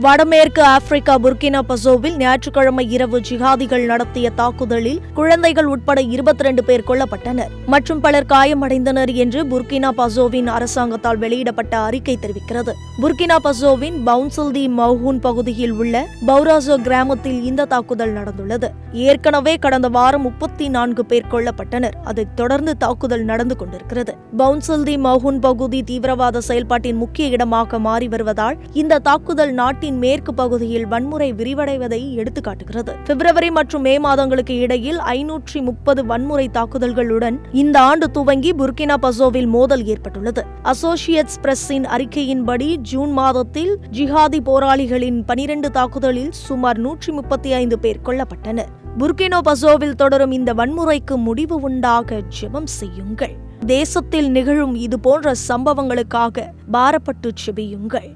வடமேற்கு Africa Burkina பசோவில் ஞாயிற்றுக்கிழமை இரவு ஜிஹாதிகள் நடத்திய தாக்குதலில் குழந்தைகள் உட்பட இருபத்தி ரெண்டு பேர் கொல்லப்பட்டனர். மற்றும் பலர் காயமடைந்தனர் என்று புர்கினா பசோவின் அரசாங்கத்தால் வெளியிடப்பட்ட அறிக்கை தெரிவிக்கிறது. புர்கினா பசோவின் பவுன்சல் தி மவுஹூன் பகுதியில் உள்ள பௌராசோ கிராமத்தில் இந்த தாக்குதல் நடந்துள்ளது. ஏற்கனவே கடந்த வாரம் முப்பத்தி நான்கு பேர் கொல்லப்பட்டனர். அதைத் தொடர்ந்து தாக்குதல் நடந்து கொண்டிருக்கிறது. பவுன்சல் தி மவுஹூன் பகுதி தீவிரவாத செயல்பாட்டின் முக்கிய இடமாக மாறி வருவதால் இந்த தாக்குதல் நாட்டின் நாட்டின் மேற்கு பகுதியில் வன்முறை விரிவடைவதை எடுத்துக்காட்டுகிறது. பிப்ரவரி மற்றும் மே மாதங்களுக்கு இடையில் ஐநூற்றி முப்பது வன்முறை தாக்குதல்களுடன் இந்த ஆண்டு துவங்கி புர்கினா பசோவில் மோதல் ஏற்பட்டுள்ளது. அசோசியேட்ஸ் பிரஸின் அறிக்கையின்படி ஜூன் மாதத்தில் ஜிஹாதி போராளிகளின் பனிரெண்டு தாக்குதலில் சுமார் நூற்றி முப்பத்தி ஐந்து பேர் கொல்லப்பட்டனர். புர்கினோ பசோவில் தொடரும் இந்த வன்முறைக்கு முடிவு உண்டாக ஜெபம் செய்யுங்கள். தேசத்தில் நிகழும் இது போன்ற சம்பவங்களுக்காக பாரப்பட்டு செபியுங்கள்.